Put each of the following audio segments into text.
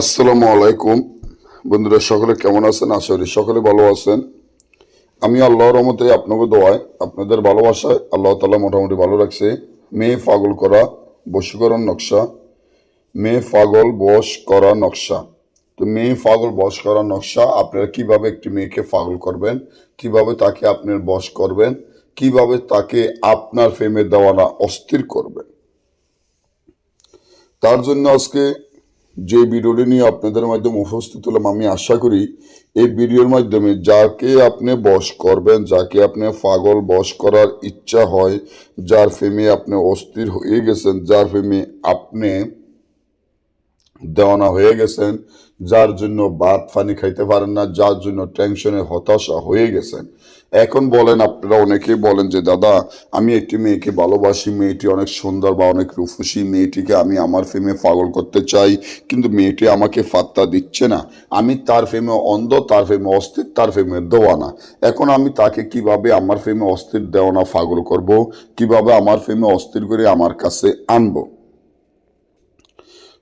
আসসালামু আলাইকুম। বন্ধুরা, সকলে কেমন আছেন? আশা করি সকলে ভালো আছেন। আমি আল্লাহর রহমতে আপনাকে দোয়ায়, আপনাদের ভালোবাসায় আল্লাহ তালা মোটামুটি ভালো রাখছে। মেয়ে পাগল করা বশীকরণ নকশা। মেয়ে পাগল, বশ করা নকশা। তো মেয়ে পাগল, বশ করা নকশা, আপনারা কীভাবে একটি মেয়েকে পাগল করবেন? কীভাবে তাকে আপনার বশ করবেন? কীভাবে তাকে আপনার ফেমে দেওয়ানা অস্থির করবেন? তার জন্য আজকে যে ভিডিওটি নিয়ে আপনাদের মাধ্যমে উপস্থিত হলাম, আমি আশা করি এই ভিডিওর মাধ্যমে যাকে আপনি বশ করবেন, যাকে আপনি পাগল বশ করার ইচ্ছা হয়, যার ফেমে আপনি অস্থির হয়ে গেছেন, যার ফেমে আপনি দেওয়ানা হয়ে গেছেন, যার জন্য ভাত পানি খাইতে পারেন না, যার জন্য টেনশনে হতাশা হয়ে গেছেন এখন বলেন, আপনারা অনেকেই বলেন যে, দাদা, আমি একটি মেয়েকে ভালোবাসি, মেয়েটি অনেক সুন্দর বা অনেক রূপসী, মেয়েটিকে আমি আমার ফেমে পাগল করতে চাই, কিন্তু মেয়েটি আমাকে ফাত্তা দিচ্ছে না। আমি তার ফেমে অন্ধ, তার ফেমে অস্থির, তার ফেমে দেওয়ানা। এখন আমি তাকে কীভাবে আমার ফেমে অস্থির, দেওয়ানা, পাগল করব? কীভাবে আমার ফেমে অস্থির করে আমার কাছে আনব?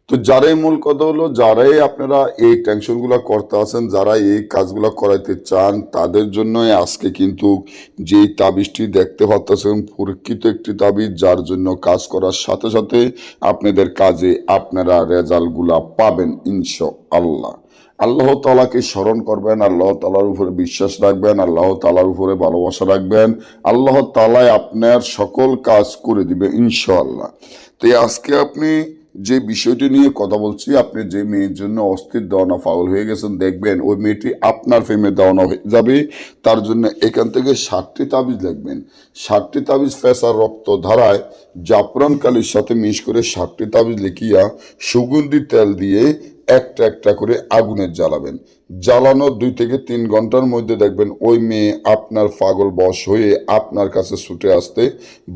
তো যারাই মূল কথা হলো, যারাই আপনারা এই টেনশনগুলো করতে আছেন যারা এই কাজগুলো করাইতে চান, তাদের জন্যই আজকে কিন্তু যে তাবিজটি দেখতে পাচ্ছেন পরীক্ষিত একটি তাবিজ, যার জন্য কাজ করার সাথে সাথে আপনাদের কাজে আপনারা রেজাল্টগুলা পাবেন ইনশা আল্লাহ আল্লাহ তালাকে স্মরণ করবেন, আল্লাহ তালার উপরে বিশ্বাস রাখবেন, আল্লাহ তালার উপরে ভালোবাসা রাখবেন, আল্লাহ তালায় আপনার সকল কাজ করে দিবে, ইনশাআল্লাহ। তো আজকে আপনি যে বিষয়টি নিয়ে কথা বলছি, আপনি যে মেয়ের জন্য অস্থির দেওয়ানা ফাউল হয়ে গেছেন, দেখবেন ওই মেয়েটি আপনার ফেমে দেওয়ানা হয়ে যাবে। তার জন্য এখান থেকে ষাটটি তাবিজ লিখবেন ষাটটি তাবিজ ফেসার রক্ত ধারায় জাফরান কালির সাথে মিশ করে ষাটটি তাবিজ লিখিয়া সুগন্ধি তেল দিয়ে একটা একটা করে আগুনের জ্বালাবেন। জ্বালানোর দুই থেকে তিন ঘণ্টার মধ্যে দেখবেন ওই মেয়ে আপনার পাগল বশ হয়ে আপনার কাছে ছুটে আসতে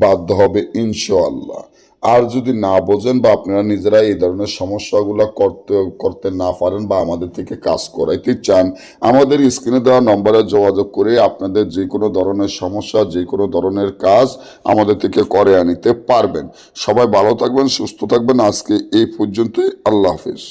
বাধ্য হবে, ইনশাআল্লাহ। আর যদি না বোঝেন বা আপনারা নিজেরা এই ধরনের সমস্যাগুলো করতে করতে না পারেন বা আমাদের থেকে কাজ করাইতে চান, আমাদের স্ক্রিনে দেওয়া নম্বরে যোগাযোগ করে আপনাদের যে কোনো ধরনের সমস্যা, যে কোনো ধরনের কাজ আমাদের থেকে করে আনিতে পারবেন। সবাই ভালো থাকবেন, সুস্থ থাকবেন। আজকে এই পর্যন্তই। আল্লাহ হাফিজ।